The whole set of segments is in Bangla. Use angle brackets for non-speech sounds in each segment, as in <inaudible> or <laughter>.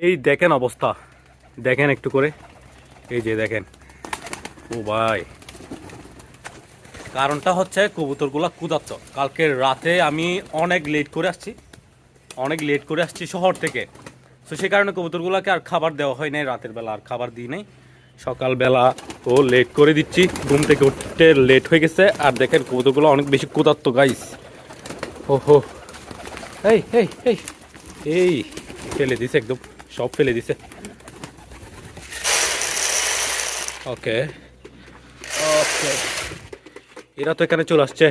এই দেখেন অবস্থা। দেখেন একটু করে। এই যে দেখেন। ও ভাই। কারণটা হচ্ছে কবুতরগুলা কুদাচ্ছ কালকে রাতে আমি অনেক লেট করে আসছি। অনেক লেট করে আসছি শহর থেকে। তো সেই কারণে কবুতরগুলোকে আর খাবার দেওয়া হয় নাই। রাতের বেলা আর খাবার দিই নাই। সকালবেলা ও লেট করে দিচ্ছি। ঘুম থেকে উঠতে লেট হয়ে গেছে। আর দেখেন কবুতরগুলো অনেক বেশি কুদাত্ত গাইস ও হো এই এই এই। এই, ফেলে দিছে একদম। সব ফেলে দিছে। ওকে ওকে এরা তো এখানে চলে আসছে।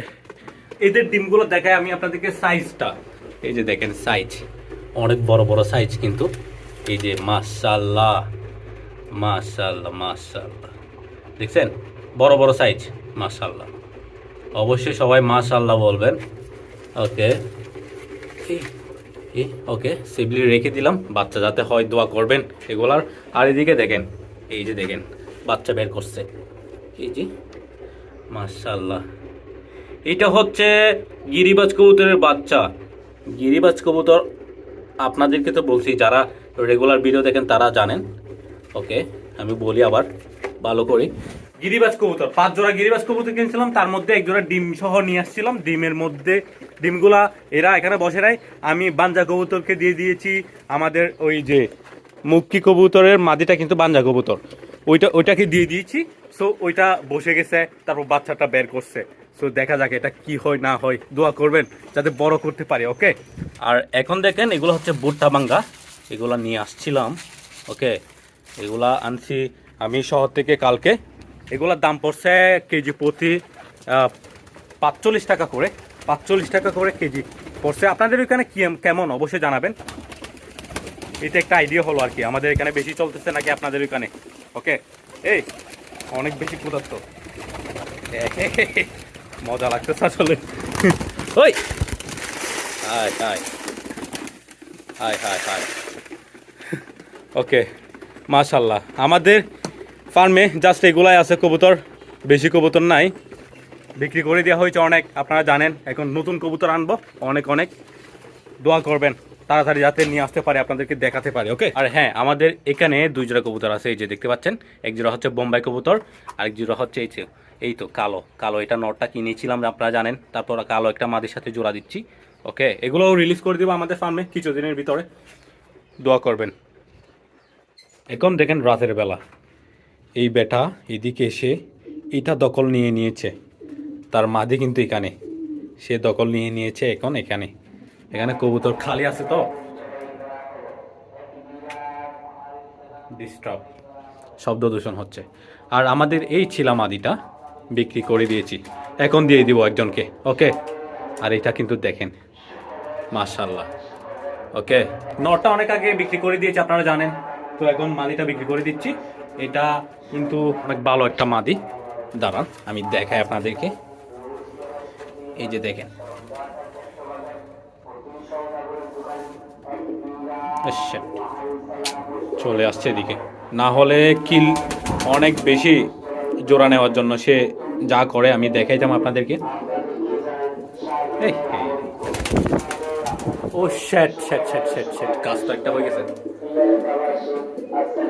এদের ডিমগুলো দেখায় আমি আপনাদেরকে সাইজটা এই যে দেখেন সাইজ অনেক বড় বড় সাইজ কিন্তু। এই যে মাশাল্লাহ মাশাল্লাহ মাশাল্লাহ দেখছেন? বড় বড় সাইজ মাশাল্লাহ অবশ্যই সবাই মাশাল্লাহ বলবেন। ওকে ওকে, সিবলি রেখে দিলাম। বাচ্চা যাতে হয়, দোয়া করবেন এগুলার। আর এদিকে দেখেন, এই যে দেখেন, বাচ্চা বের করছে। এই যে মাশাল্লাহ এটা হচ্ছে গিরিবাজ কবুতরের বাচ্চা। গিরিবাজ কবুতর আপনাদেরকে তো বলছি, যারা রেগুলার ভিডিও দেখেন তারা জানেন। ওকে, আমি বলি আবার, ভালো করে। গিরিবাজ কবুতর। পাঁচ জোড়া গিরিবাজ কবুতর কিনেছিলাম, তার মধ্যে এক জোড়া ডিম সহ নিয়ে আসছিলাম। ডিমের মধ্যে ডিমগুলা এরা এখানে বসে নাই। আমি বাঞ্জা কবুতরকে দিয়ে দিয়েছি। আমাদের ওই যে মুক্কি কবুতরের মাদিটা কিন্তু বাঞ্জা কবুতর। ওইটা, ওইটাকে দিয়ে দিয়েছি। সো ওইটা বসে গেছে, তারপর বাচ্চাটা বের করছে। সো দেখা যাক এটা কি হয়, না হয়। দোয়া করবেন, যাতে বড় করতে পারে, ওকে? আর এখন দেখেন, এগুলো হচ্ছে ভুট্টা বাঙ্গা। এগুলো নিয়ে আসছিলাম, ওকে? এগুলা আনছি আমি শহর থেকে কালকে। এগুলোর দাম পড়ছে কেজি প্রতি পাঁচচল্লিশ টাকা করে, পাঁচচল্লিশ টাকা করে কেজি পড়ছে। আপনাদের ওইখানে কি কেমন? অবশ্যই জানাবেন। এটা একটা আইডিয়া হলো আর কি, আমাদের এখানে বেশি চলতেছে নাকি আপনাদের ওইখানে? ওকে এই, অনেক বেশি ক্ষুধার্ত। <laughs> মজা লাগতেছে আসলে। <laughs> ওই! Hi hi hi hi hi okay মাশাল্লাহ। আমাদের ফার্মে জাস্ট এগুলাই আছে কবুতর, বেশি কবুতর নাই। বিক্রি করে দেওয়া হয়েছে অনেক, আপনারা জানেন, এখন নতুন কবুতর আনব, অনেক অনেক। দোয়া করবেন, তাড়াতাড়ি যাতে নিয়ে আসতে পারে, আপনাদেরকে দেখাতে পারে ওকে আর হ্যাঁ আমাদের এখানে দুই জোড়া কবুতর আছে, এই যে দেখতে পাচ্ছেন, এক জোড়া হচ্ছে বোম্বাই কবুতর আরেক জোড়া হচ্ছে এই যে, এই তো কালো কালো এটা নটটা কিনেছিলাম, আপনারা জানেন, তারপর কালো একটা মাদের সাথে জোড়া দিচ্ছি ওকে এগুলোও রিলিজ করে দেবো আমাদের ফার্মে, কিছুদিনের ভিতরে। দোয়া করবেন। এখন দেখেন রাতের বেলা। এই বেটা এদিকে এসে এটা দখল নিয়ে নিয়েছে। তার মাদি কিন্তু এখানে। সে দখল নিয়ে নিয়েছে এখন এখানে। এখানে কবুতর খালি আছে তো। ডিস্টার্ব শব্দ দূষণ হচ্ছে। আর আমাদের এই ছিলা মাদিটা বিক্রি করে দিয়েছি। এখন দিয়ে দিব একজনকে, ওকে? আর এটা কিন্তু দেখেন। মাশাল্লাহ ওকে? নটা অনেক আগে বিক্রি করে দিয়েছি, আপনারা জানেন। তো এখন মাদিটা বিক্রি করে দিচ্ছি। এটা কিন্তু অনেক ভালো একটা মাদি। দাঁড়ান, আমি দেখাই আপনাদেরকে। এই যে দেখেন. চলে আসছে এদিকে। না হলে কিল অনেক বেশি জোড়া নেওয়ার জন্য সে যা করে, আমি দেখাইতাম আপনাদেরকে। ও শ্যাট শ্যাট শ্যাট শ্যাট শ্যাট কাজ তো একটা হয়ে গেছে।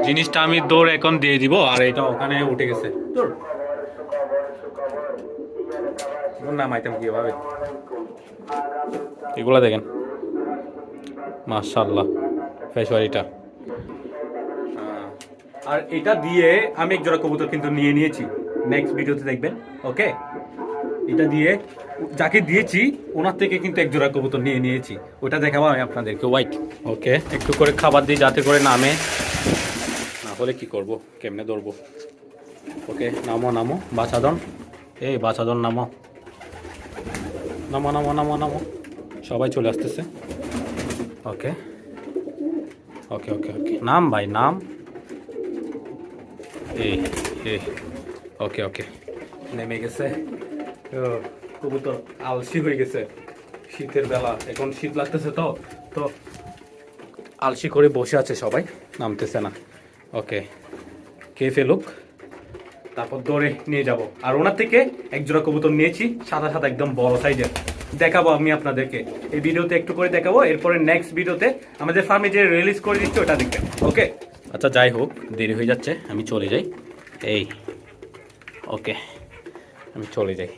জিনিসটা আমি দৌড় এখন দিয়ে দিব আর এটা ওখানে উঠে গেছে। দৌড়। নামাইতাম কীভাবে এগুলা দেখেন। মাশাল্লাহ ফেসওয়ারিটা আর এটা দিয়ে আমি এক জোড়া কবুতর কিন্তু নিয়ে নিয়েছি। নেক্সট ভিডিওতে দেখবেন ওকে এটা দিয়ে যাকে দিয়েছি ওনার থেকে কিন্তু এক জোড়া কবুতর নিয়ে নিয়েছি। ওটা দেখাবো আমি আপনাদেরকে। হোয়াইট ওকে একটু করে খাবার দিই যাতে করে নামে। হলে কি করব? কেমনে ধরবো? ওকে, নামো নামো, বাছাদন। এই বাছাদন, নামো। নামো নামো নামো নামো। সবাই চলে আসতেছে। ওকে। ওকে ওকে ওকে। নাম ভাই, নাম। এই এই ওকে ওকে। নেমে গেছে। কবুতর আলসি হয়ে গেছে। শীতের বেলা, এখন শীত লাগতেছে তো তো আলসি করে বসে আছে সবাই। নামতেছে না। ওকে কে ফেলুক তারপর দৌড়ে নিয়ে যাব। আর ওনার থেকে এক জোড়া কবুতর নিয়েছি, সাদা সাদা একদম বড় সাইজের দেখাবো আমি আপনাদেরকে। এই ভিডিওতে একটু করে দেখাবো, এরপরে নেক্সট ভিডিওতে আমাদের ফার্মে যে রিলিজ করে দিচ্ছে, ওটা দেখবেন। ওকে আচ্ছা যাই হোক, দেরি হয়ে যাচ্ছে, আমি চলে যাই। এই ওকে আমি চলে যাই।